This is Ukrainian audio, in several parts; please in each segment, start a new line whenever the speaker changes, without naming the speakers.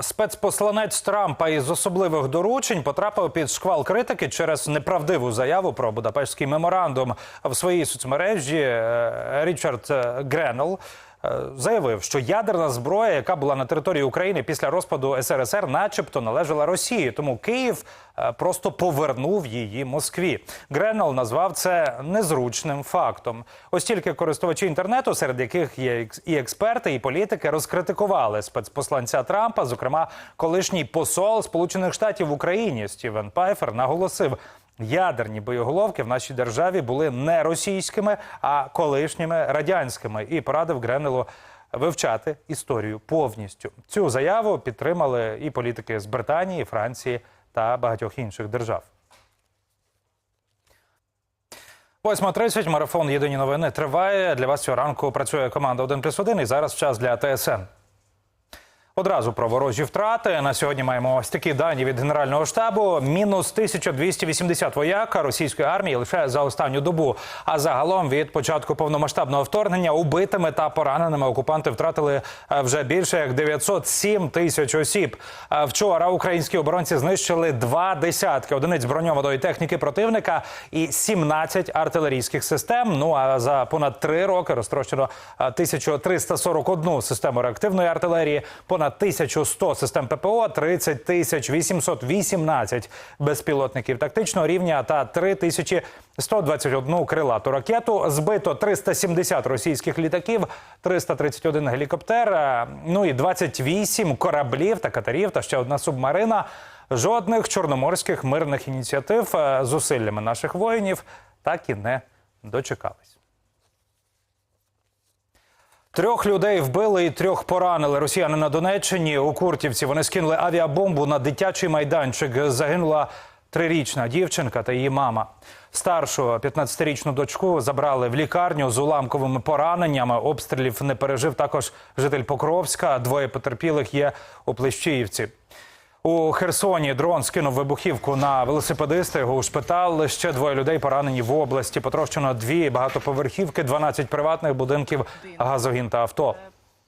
Спецпосланець Трампа із особливих доручень потрапив під шквал критики через неправдиву заяву про Будапештський меморандум в своїй соцмережі. е, Річард е, Гренел заявив, що ядерна зброя, яка була на території України після розпаду СРСР, начебто належала Росії. Тому Київ е, просто повернув її Москві. Гренел назвав це незручним фактом. Ось тільки користувачі інтернету, серед яких є і експерти, і політики, розкритикували спецпосланця Трампа. Зокрема, колишній посол Сполучених Штатів в Україні Стівен Пайфер наголосив. Ядерні боєголовки в нашій державі були не російськими, а колишніми радянськими, і порадив Гренелу вивчати історію повністю. Цю заяву підтримали і політики з Британії, Франції та багатьох інших держав. 8.30, марафон Єдині новини триває. Для вас цього ранку працює команда 1 плюс 1 і зараз час для ТСН. Одразу про ворожі втрати. На сьогодні маємо ось такі дані від Генерального штабу. Мінус 1280 вояка російської армії лише за останню добу. А загалом від початку повномасштабного вторгнення убитими та пораненими окупанти втратили е, вже більше як 907 тисяч осіб. Е, Вчора українські оборонці знищили два десятки одиниць броньованої техніки противника і 17 артилерійських систем. Ну а за понад три роки розтрощено е, 1341 систему реактивної артилерії, понад 1100 систем ППО, 30 тисяч 818 безпілотників тактичного рівня та 3121 крилату ракету. Збито 370 російських літаків, 331 гелікоптер, е, ну і 28 кораблів та катерів та ще одна субмарина. Жодних чорноморських мирних ініціатив е, зусиллями наших воїнів так і не дочекались. Трьох людей вбили і трьох поранили. Росіяни на Донеччині у Куртівці. Вони скинули авіабомбу на дитячий майданчик. Загинула трирічна дівчинка та її мама. Старшу 15-річну дочку забрали в лікарню з уламковими пораненнями. Обстрілів не пережив також житель Покровська. Двоє потерпілих є у Плещіївці. У Херсоні дрон скинув вибухівку на велосипедиста. Його ушпитали. Ще двоє людей поранені в області. Потрощено дві багатоповерхівки, 12 приватних будинків, газогін та авто.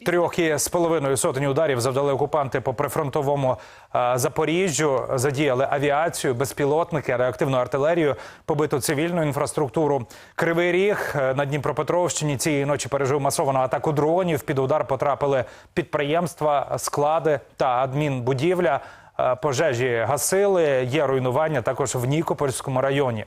Трьох і з половиною сотень ударів завдали окупанти по прифронтовому е, Запоріжжю. Задіяли авіацію, безпілотники, реактивну артилерію, побиту цивільну інфраструктуру. Кривий ріг е, на Дніпропетровщині цієї ночі пережив масовану атаку дронів. Під удар потрапили підприємства, склади та адмінбудівля. Е, Пожежі гасили. Є руйнування також в Нікопольському районі.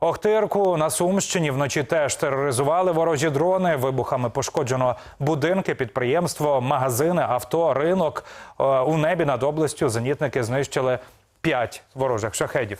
Охтирку на Сумщині вночі теж тероризували ворожі дрони. Вибухами пошкоджено будинки, підприємство, магазини, авто, ринок. Е, У небі над областю зенітники знищили п'ять ворожих шахедів.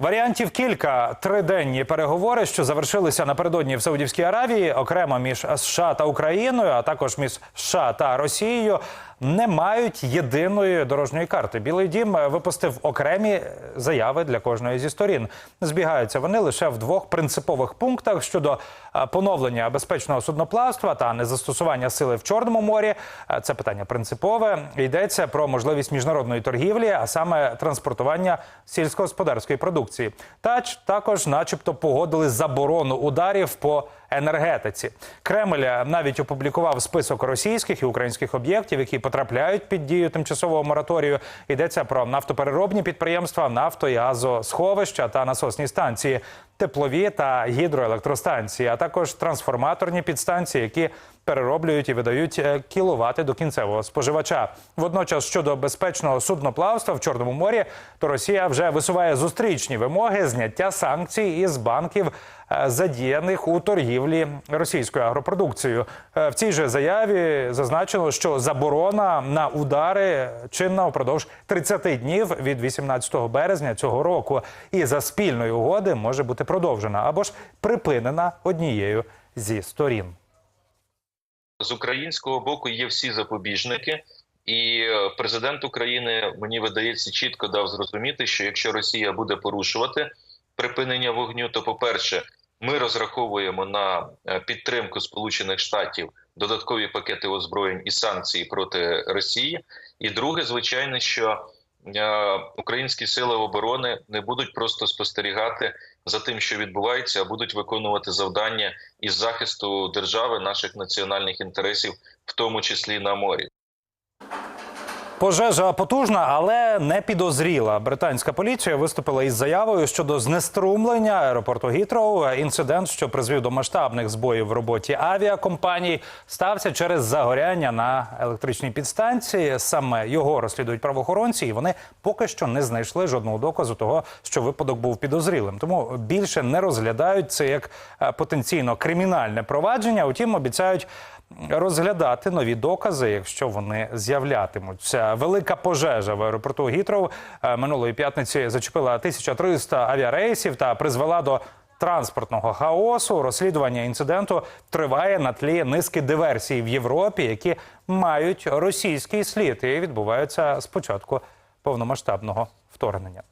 Варіантів кілька триденні переговори, що завершилися напередодні в Саудівській Аравії, окремо між США та Україною, а також між США та Росією, не мають єдиної дорожньої карти. Білий дім випустив окремі заяви для кожної зі сторін. Збігаються вони лише в двох принципових пунктах щодо е, поновлення безпечного судноплавства та незастосування сили в Чорному морі. Е, Це питання принципове. Йдеться про можливість міжнародної торгівлі, а саме транспортування сільськогосподарської продукції. Та також, начебто, погодили заборону ударів по енергетиці. Кремль навіть опублікував список російських і українських об'єктів, які потрапляють під дію тимчасового мораторію. Йдеться про нафтопереробні підприємства, нафто і газосховища та насосні станції, теплові та гідроелектростанції, а також трансформаторні підстанції, які перероблюють і видають е, кіловати до кінцевого споживача. Водночас щодо безпечного судноплавства в Чорному морі, то Росія вже висуває зустрічні вимоги зняття санкцій із банків, е, задіяних у торгівлі російською агропродукцією. Е, В цій же заяві зазначено, що заборона на удари чинна упродовж 30 днів від 18 березня цього року, і за спільної угоди може бути продовжена або ж припинена однією зі сторін.
з українського боку є всі запобіжники, і е, президент України мені видається чітко дав зрозуміти, що якщо Росія буде порушувати припинення вогню, то по-перше, ми розраховуємо на е, підтримку Сполучених Штатів, додаткові пакети озброєнь і санкції проти Росії. І друге, звичайно, що е, українські сили оборони не будуть просто спостерігати за тим, що відбувається, а будуть виконувати завдання із захисту держави, наших національних інтересів, в тому числі на морі.
Пожежа потужна, але не підозріла. Британська поліція виступила із заявою щодо знеструмлення аеропорту Гітроу. Інцидент, що призвів до масштабних збоїв в роботі авіакомпаній, стався через загоряння на електричній підстанції. Саме його розслідують правоохоронці, і вони поки що не знайшли жодного доказу того, що випадок був підозрілим. Тому більше не розглядають це як е, потенційно кримінальне провадження. Утім, обіцяють розглядати нові докази, якщо вони з'являтимуться. Велика пожежа в аеропорту Гітроу е, минулої п'ятниці зачепила 1300 авіарейсів та призвела до транспортного хаосу. Розслідування інциденту триває на тлі низки диверсій в Європі, які мають російський слід і відбуваються з початку повномасштабного вторгнення.